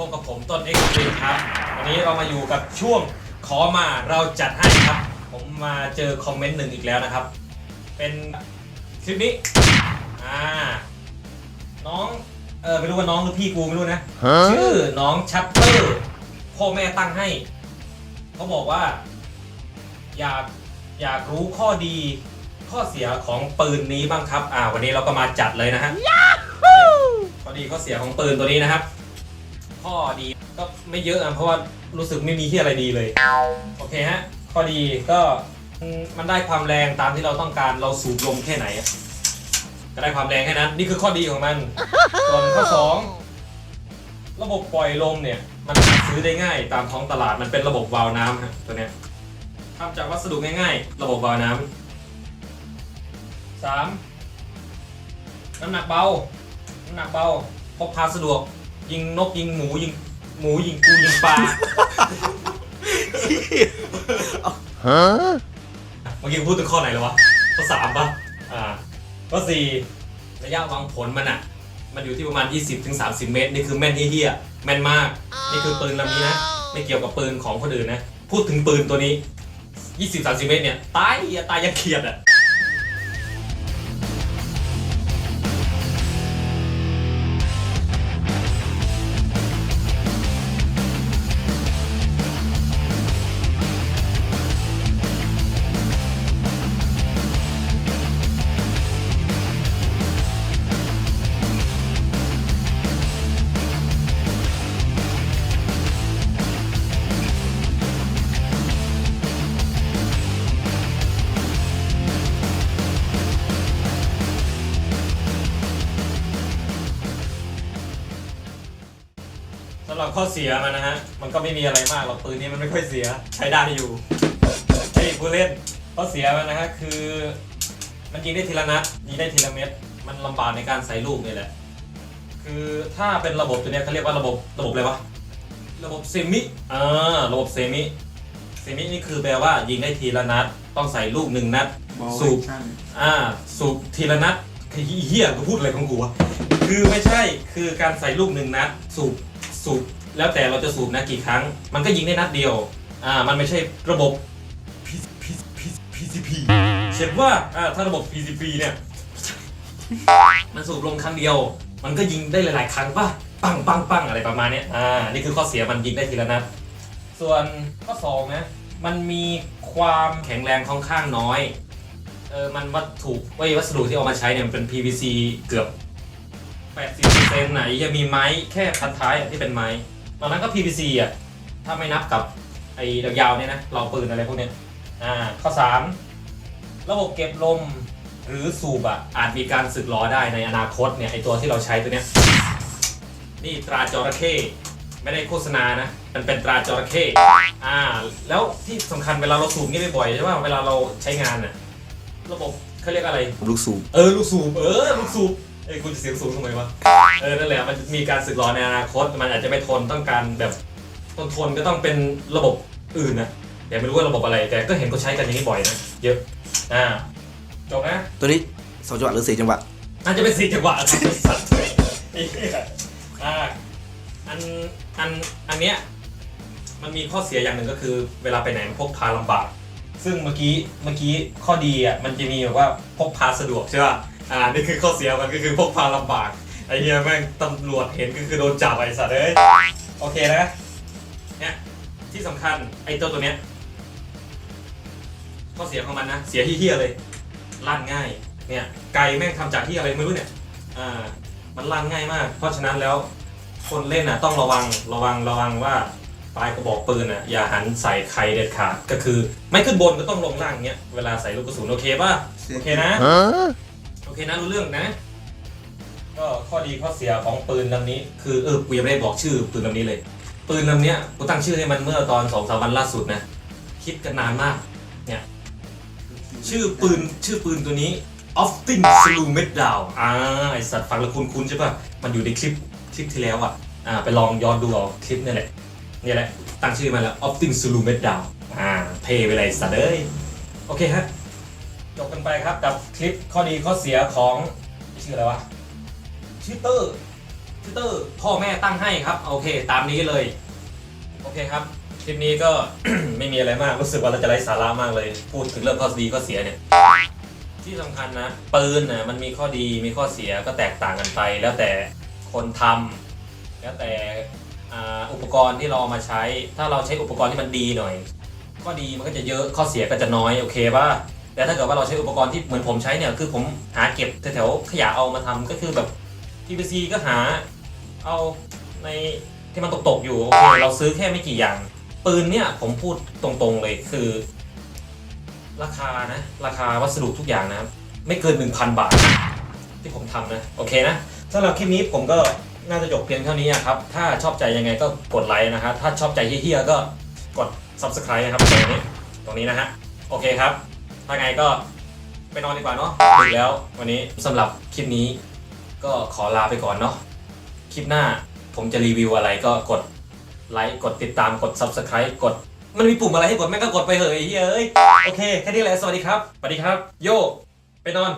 พบกับผมต้นเอ็กซ์ตรีมครับ วันนี้เรามาอยู่กับช่วงขอมาเราจัดให้ครับ ผมมาเจอคอมเมนต์หนึ่งอีกแล้วนะครับ เป็นคลิปนี้อ่าน้องเออไม่รู้ว่าน้องหรือพี่กูไม่รู้นะ ชื่อน้องชัตเตอร์พ่อแม่ตั้งให้ เขาบอกว่า อยากอยากรู้ข้อดีข้อเสียของปืนนี้บ้างครับ อ่า วันนี้เราก็มาจัดเลยนะฮะข้อ ดีข้อเสียของปืนตัวนี้นะครับ ข้อดีก็ไม่เยอะอะเพราะว่ารู้สึกไม่มีที่อะไรดีเลย โอเคฮะ ข้อดีก็มันได้ความแรงตามที่เราต้องการเราสูบลมแค่ไหนอะก็ได้ความแรงแค่นั้น นี่คือข้อดีของมัน ส่วนข้อสองระบบปล่อยลมเนี่ย มันซื้อได้ง่ายตามท้องตลาดมันเป็นระบบวาล์วน้ำฮะตัวเนี้ยทำจากวัสดุง่ายๆ ระบบวาล์วน้ำสามน้ำหนักเบา น้ำหนักเบาพกพาสะดวก ยิงนกยิงหมูยิงหมูยิงกูยิงปลา Huh? เมื่อกี้พูดถึงข้อไหนแล้ววะข้อสามปะอ่าข้อสี่ระยะวางผลมันอะมันอยู่ที่ประมาณ 20-30 เมตร นี่คือแม่นเฮี้ยๆแม่นมาก นี่คือปืนลำนี้นะ ไม่เกี่ยวกับปืนของคนอื่นนะ พูดถึงปืนตัวนี้ 20-30 เมตรเนี่ย ตายอย่าตายยังเขียดอะ ข้อเสียมันนะฮะ มันก็ไม่มีอะไรมากหรอกปืนนี้มันไม่ค่อยเสียใช้ได้อยู่ไอ้ยผู้เล่นข้อเสียมันนะฮะคือ มันยิงได้ทีละนัดยิงได้ทีละเม็ดมันลำบากในการใส่ลูกนี่แหละ คือถ้าเป็นระบบตัวเนี้ยเขาเรียกว่าระบบระบบอะไรวะระบบเซมิอ่าระบบเซมิเซมินี่คือแปลว่ายิงได้ทีละนัด ต้องใส่ลูกหนึ่งนัด สูบ อ่า สูบทีละนัดคือเฮียกูพูดอะไรของกูวะคือไม่ใช่คือการใส่ลูกหนึ่งนัด สูบสูบ แล้วแต่เราจะสูบนะกี่ครั้ง มันก็ยิงได้นัดเดียว อ่า มันไม่ใช่ระบบ PCP เช่นว่า อ่า ถ้าระบบ PCP เนี่ย มันสูบลงครั้งเดียว มันก็ยิงได้หลาย ๆ ครั้งป่ะ ปังปังปังอะไรประมาณเนี้ย อ่า นี่คือข้อเสียมันยิงได้ทีละนัด ส่วนข้อสองนะ มันมีความแข็งแรงค่อนข้างน้อย เออ มันวัตถุวัสดุที่เอามาใช้เนี่ยมันเป็น PVC เกือบ80%ไหนยังมีไม้แค่พันท้ายที่เป็นไม้ ตอนนั้นก็ PVC อะ ถ้าไม่นับกับไอ้ยาวๆเนี่ยนะเราปืนอะไรพวกเนี้ย อ่า ข้อ 3 ระบบเก็บลมหรือสูบอะ อาจมีการสึกล้อได้ในอนาคตเนี่ยไอตัวที่เราใช้ตัวเนี้ย นี่ตราจระเข้ไม่ได้โฆษณานะ มันเป็นตราจระเข้อ่า แล้วที่สำคัญเวลาเราสูบนี่บ่อยๆใช่ป่ะเวลาเราใช้งานน่ะ ระบบเขาเรียกอะไร ลูกสูบ เออ ลูกสูบ เออ ลูกสูบ เอ้ยคุณจะเสียงสูงทำไมวะ เออ นั่นแหละ มันมีการสึกหรอในอนาคต มันอาจจะไม่ทนต้องการแบบทนทนก็ต้องเป็นระบบอื่นนะแต่ไม่รู้ว่าระบบอะไร แต่ก็เห็นเขาใช้กันอย่างนี้บ่อยนะ เยอะ อ่า จบนะ ตัวนี้สองจังหวะหรือสี่จังหวะน่าจะเป็นสี่จังหวะครับไอ้สัตว์ไอ้เหี้ยอ่าอัน อัน อันเนี้ย มันมีข้อเสียอย่างหนึ่งก็คือ เวลาไปไหนมันพกพาลำบาก ซึ่งเมื่อกี้ เมื่อกี้ข้อดีอะ มันจะมีแบบว่าพกพาสะดวกใช่ป่ะ อ่านี่คือข้อเสียมันก็คือพกพาลำบากไอ้เหี้ยแม่งตำรวจเห็นก็คือโดนจับไอ้สัตว์เอ้ยโอเคนะเนี่ยที่สำคัญไอ้ตัวตัวเนี้ยข้อเสียของมันนะเสียที่เฮี้ยเลยลั่นง่ายเนี่ยไก่แม่งทำจากที่อะไรไม่รู้เนี่ยอ่ามันลั่นง่ายมาก เพราะฉะนั้นแล้วคนเล่นน่ะต้องระวังระวังระวังว่าปลายกระบอกปืนน่ะอย่าหันใส่ใครเด็ดขาดก็คือ ไม่ขึ้นบนก็ต้องลงล่างเงี้ยเวลาใส่ลูกกระสุนโอเคป่ะโอเคนะ Huh? โอ เคนะรู้เรื่องนะ ก็ข้อดีข้อเสียของปืนลำนี้ คือเออกูยังไม่ได้บอกชื่อปืนลำนี้เลย ปืนลำเนี้ยกูตั้งชื่อให้มันเมื่อตอนสองสามวันล่าสุดนะ คิดกันนานมาก เนี่ย ชื่อปืนชื่อปืนตัวนี้ Ofting Slew Med Down อ่าไอสัตว์ฟังแล้วคุ้นคุ้นใช่ป่ะ มันอยู่ในคลิปคลิปที่แล้วอะอ่าไปลองย้อนดูเอาคลิปนี่แหละนี่แหละตั้งชื่อมันแล้ว Ofting Slew Med Down อ่าเทไปเลยสัตว์เอ้ย โอเคฮะ จบกันไปครับกับคลิปข้อดีข้อเสียของชื่ออะไรวะชื่อเตอร์ฟิลเตอร์พ่อแม่ตั้งให้ครับโอเคตามนี้เลย โอเคครับ คลิปนี้ก็ ไม่มีอะไรมากรู้สึกว่าเราจะไร้สาระมากเลย พูดถึงเรื่องข้อดีข้อเสียเนี่ย ที่สำคัญนะปืนนะมันมีข้อดีมีข้อเสียก็แตกต่างกันไป แล้วแต่คนทำแล้วแต่อ่าอุปกรณ์ที่เราเอามาใช้ ถ้าเราใช้อุปกรณ์ที่มันดีหน่อย ข้อดีมันก็จะเยอะข้อเสียก็จะน้อยโอเคป่ะ แต่ถ้าเกิดว่าเราใช้อุปกรณ์ที่เหมือนผมใช้เนี่ยคือผมหาเก็บแถวๆขยะเอามาทำก็คือแบบ PVC ก็หาเอาในที่มันตกๆอยู่โอเคเราซื้อแค่ไม่กี่อย่าง ปืนเนี่ยผมพูดตรงๆเลยคือ ราคานะราคาวัสดุทุกอย่างนะไม่เกิน 1,000 บาท ที่ผมทำนะ โอเคนะสำหรับคลิปนี้ผมก็น่าจะจบเพียงเท่านี้อะครับ ถ้าชอบใจยังไงก็กดไลค์นะครับถ้าชอบใจเฮี้ยๆก็กด subscribe นะครับตรงนี้ตรงนี้นะฮะโอเคครับ ถ้าไงก็ไปนอนดีกว่าเนาะดึกแล้ววันนี้สำหรับคลิปนี้ก็ขอลาไปก่อนเนาะคลิปหน้าผมจะรีวิวอะไรก็กดไลค์กดติดตามกด subscribe กด มันมีปุ่มอะไรให้กดแม่งก็กดไปเหอะไอ้เหี้ยเอ้ยโอเคแค่นี้แหละสวัสดีครับสวัสดีครับ โย ไปนอน